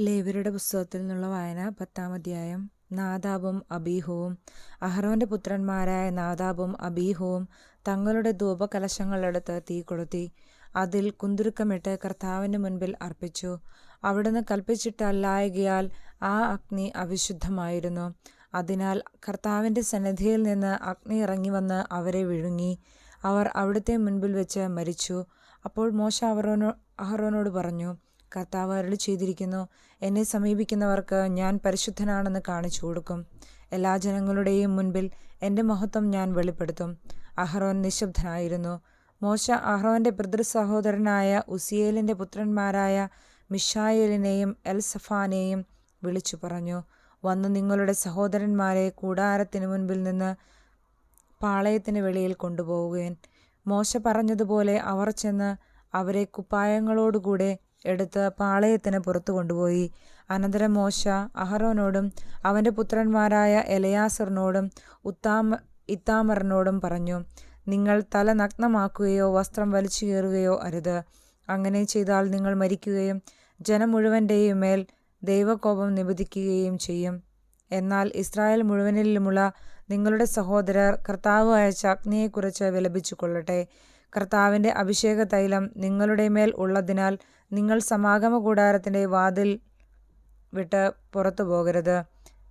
ലേവ്യരുടെ പുസ്തകത്തിൽ നിന്നുള്ള വായന പത്താം അധ്യായം. നാദാബും അബീഹുവും. അഹ്റോന്റെ പുത്രന്മാരായ നാദാബും അബീഹുവും തങ്ങളുടെ ധൂപകലശങ്ങളെടുത്ത് തീ കൊളുത്തി. അതിൽ കുന്തുരുക്കമിട്ട് കർത്താവിന്റെ മുൻപിൽ അർപ്പിച്ചു. അവിടുന്ന് കൽപ്പിച്ചിട്ടല്ലായകയാൽ ആ അഗ്നി അവിശുദ്ധമായിരുന്നു. അതിനാൽ കർത്താവിന്റെ സന്നിധിയിൽ നിന്ന് അഗ്നി ഇറങ്ങി വന്ന് അവരെ വിഴുങ്ങി. അവർ അവിടുത്തെ മുൻപിൽ വെച്ച് മരിച്ചു. അപ്പോൾ മോശ അവറോനോ അഹ്റോനോട് പറഞ്ഞു കർത്താവ് അരുളി ചെയ്തിരിക്കുന്നു. എന്നെ സമീപിക്കുന്നവർക്ക് ഞാൻ പരിശുദ്ധനാണെന്ന് കാണിച്ചു കൊടുക്കും. എല്ലാ ജനങ്ങളുടെയും മുൻപിൽ എന്റെ മഹത്വം ഞാൻ വെളിപ്പെടുത്തും. അഹ്റോൻ നിശബ്ദനായിരുന്നു. മോശ അഹ്റോന്റെ പിതൃ സഹോദരനായ ഉസിയേലിന്റെ പുത്രന്മാരായ മിഷായേലിനെയും എൽസഫാനെയും വിളിച്ചു പറഞ്ഞു വന്ന് നിങ്ങളുടെ സഹോദരന്മാരെ കൂടാരത്തിന് മുൻപിൽ നിന്ന് പാളയത്തിന് വെളിയിൽ കൊണ്ടുപോവുകയും. മോശ പറഞ്ഞതുപോലെ അവർ ചെന്ന് അവരെ കുപ്പായങ്ങളോടുകൂടെ എടുത്ത് പാളയത്തിന് പുറത്തു കൊണ്ടുപോയി. അനന്തരം മോശ അഹറോനോടും അവന്റെ പുത്രന്മാരായ എലയാസറിനോടും ഉത്താമ ഇത്താമറിനോടും പറഞ്ഞു നിങ്ങൾ തല നഗ്നമാക്കുകയോ വസ്ത്രം വലിച്ചു കയറുകയോ അരുത്. അങ്ങനെ ചെയ്താൽ നിങ്ങൾ മരിക്കുകയും ജനം മുഴുവന്റെയും മേൽ ദൈവകോപം നിബന്ധിക്കുകയും ചെയ്യും. എന്നാൽ ഇസ്രായേൽ മുഴുവനിലുമുള്ള നിങ്ങളുടെ സഹോദരർ കർത്താവ് അയച്ച അഗ്നിയെക്കുറിച്ച് വിലപിച്ചു കൊള്ളട്ടെ കർത്താവിന്റെ അഭിഷേക തൈലം നിങ്ങളുടെ മേൽ ഉള്ളതിനാൽ നിങ്ങൾ സമാഗമ കൂടാരത്തിന്റെ വാതിൽ വിട്ട് പുറത്തു പോകരുത്.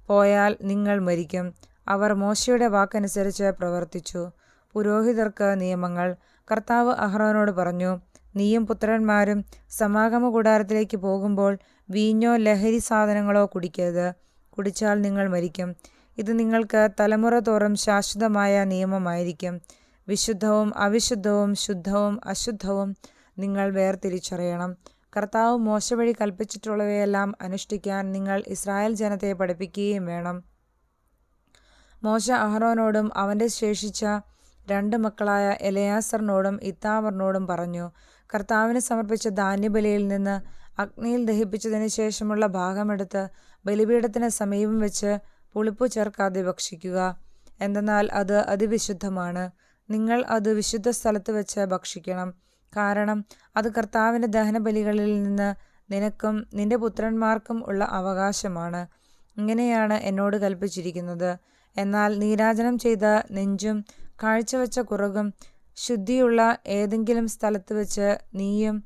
പോയാൽ നിങ്ങൾ മരിക്കും. അവർ മോശയുടെ വാക്കനുസരിച്ച് പ്രവർത്തിച്ചു. പുരോഹിതർക്ക് നിയമങ്ങൾ. കർത്താവ് അഹ്റോനോട് പറഞ്ഞു നീയും പുത്രന്മാരും സമാഗമ കൂടാരത്തിലേക്ക് പോകുമ്പോൾ വീഞ്ഞോ ലഹരി സാധനങ്ങളോ കുടിക്കരുത്. കുടിച്ചാൽ നിങ്ങൾ മരിക്കും. ഇത് നിങ്ങൾക്ക് തലമുറ തോറും ശാശ്വതമായ നിയമമായിരിക്കും. വിശുദ്ധവും അവിശുദ്ധവും ശുദ്ധവും അശുദ്ധവും നിങ്ങൾ വേർതിരിച്ചറിയണം. കർത്താവ് മോശ വഴി കൽപ്പിച്ചിട്ടുള്ളവയെല്ലാം അനുഷ്ഠിക്കാൻ നിങ്ങൾ ഇസ്രായേൽ ജനത്തെ പഠിപ്പിക്കുകയും വേണം. മോശ അഹ്റോനോടും അവന്റെ ശേഷിച്ച രണ്ട് മക്കളായ എലയാസറിനോടും ഇത്താമറിനോടും പറഞ്ഞു കർത്താവിന് സമർപ്പിച്ച ധാന്യബലിയിൽ നിന്ന് അഗ്നിയിൽ ദഹിപ്പിച്ചതിന് ശേഷമുള്ള ഭാഗമെടുത്ത് ബലിപീഠത്തിന് സമീപം വെച്ച് പുളിപ്പു ചേർക്കാതെ ഭക്ഷിക്കുക. എന്തെന്നാൽ അത് അതിവിശുദ്ധമാണ്. നിങ്ങൾ അത് വിശുദ്ധ സ്ഥലത്ത് വെച്ച് ഭക്ഷിക്കണം. കാരണം അത് കർത്താവിന്റെ ദഹനബലികളിൽ നിന്ന് നിനക്കും നിന്റെ പുത്രന്മാർക്കും ഉള്ള അവകാശമാണ്. ഇങ്ങനെയാണ് എന്നോട് കൽപ്പിച്ചിരിക്കുന്നത്. എന്നാൽ നീരാജനം ചെയ്ത നെഞ്ചും കാഴ്ചവെച്ച കുറകും ശുദ്ധിയുള്ള ഏതെങ്കിലും സ്ഥലത്ത് വെച്ച് നീയും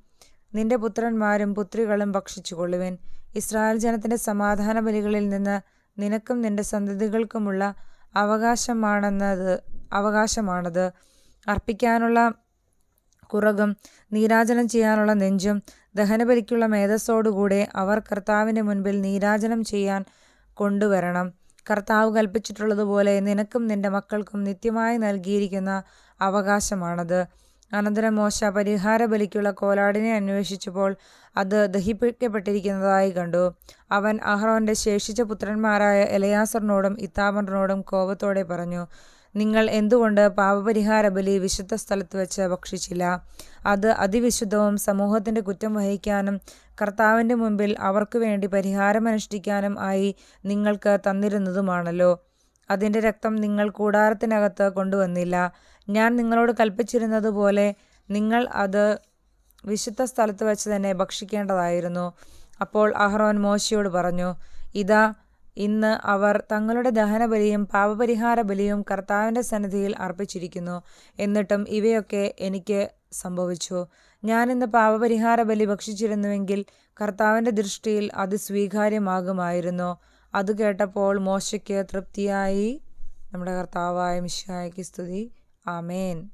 നിന്റെ പുത്രന്മാരും പുത്രികളും ഭക്ഷിച്ചുകൊള്ളുവിൻ. ഇസ്രായേൽ ജനത്തിന്റെ സമാധാന ബലികളിൽ നിന്ന് നിനക്കും നിന്റെ സന്തതികൾക്കുമുള്ള അവകാശമാണെന്നത് അവകാശമാണത്. അർപ്പിക്കാനുള്ള കുറകും നീരാജനം ചെയ്യാനുള്ള നെഞ്ചും ദഹനബലിക്കുള്ള മേധസ്സോടുകൂടെ അവർ കർത്താവിന്റെ മുൻപിൽ നീരാജനം ചെയ്യാൻ കൊണ്ടുവരണം. കർത്താവ് കൽപ്പിച്ചിട്ടുള്ളതുപോലെ നിനക്കും നിന്റെ മക്കൾക്കും നിത്യമായി നൽകിയിരിക്കുന്ന അവകാശമാണത്. അനന്തരം മോശ പരിഹാര ബലിക്കുള്ള കോലാടിനെ അന്വേഷിച്ചപ്പോൾ അത് ദഹിപ്പിക്കപ്പെട്ടിരിക്കുന്നതായി കണ്ടു. അവൻ അഹ്റോന്റെ ശേഷിച്ച പുത്രന്മാരായ എലയാസറിനോടും ഇത്താമറിനോടും കോപത്തോടെ പറഞ്ഞു നിങ്ങൾ എന്തുകൊണ്ട് പാപപരിഹാര ബലി വിശുദ്ധ സ്ഥലത്ത് വെച്ച് ഭക്ഷിച്ചില്ല? അത് അതിവിശുദ്ധവും സമൂഹത്തിന്റെ കുറ്റം വഹിക്കാനും കർത്താവിന്റെ മുമ്പിൽ അവർക്ക് വേണ്ടി പരിഹാരമനുഷ്ഠിക്കാനും ആയി നിങ്ങൾക്ക് തന്നിരുന്നതുമാണല്ലോ. അതിന്റെ രക്തം നിങ്ങൾ കൂടാരത്തിനകത്ത് കൊണ്ടുവന്നില്ല. ഞാൻ നിങ്ങളോട് കൽപ്പിച്ചിരുന്നതുപോലെ നിങ്ങൾ അത് വിശുദ്ധ സ്ഥലത്ത് വെച്ച് തന്നെ ഭക്ഷിക്കേണ്ടതായിരുന്നു. അപ്പോൾ അഹ്റോൻ മോശയോട് പറഞ്ഞു ഇതാ ഇന്ന് അവർ തങ്ങളുടെ ദഹനബലിയും പാപപരിഹാര ബലിയും കർത്താവിന്റെ സന്നിധിയിൽ അർപ്പിച്ചിരിക്കുന്നു. എന്നിട്ടും ഇവയൊക്കെ എനിക്ക് സംഭവിച്ചു. ഞാനിന്ന് പാപപരിഹാര ബലി ഭക്ഷിച്ചിരുന്നുവെങ്കിൽ കർത്താവിന്റെ ദൃഷ്ടിയിൽ അത് സ്വീകാര്യമാകുമായിരുന്നു. അത് കേട്ടപ്പോൾ മോശയ്ക്ക് തൃപ്തിയായി. നമ്മുടെ കർത്താവായ മിശായ്ക്ക് സ്തുതി. ആമേൻ.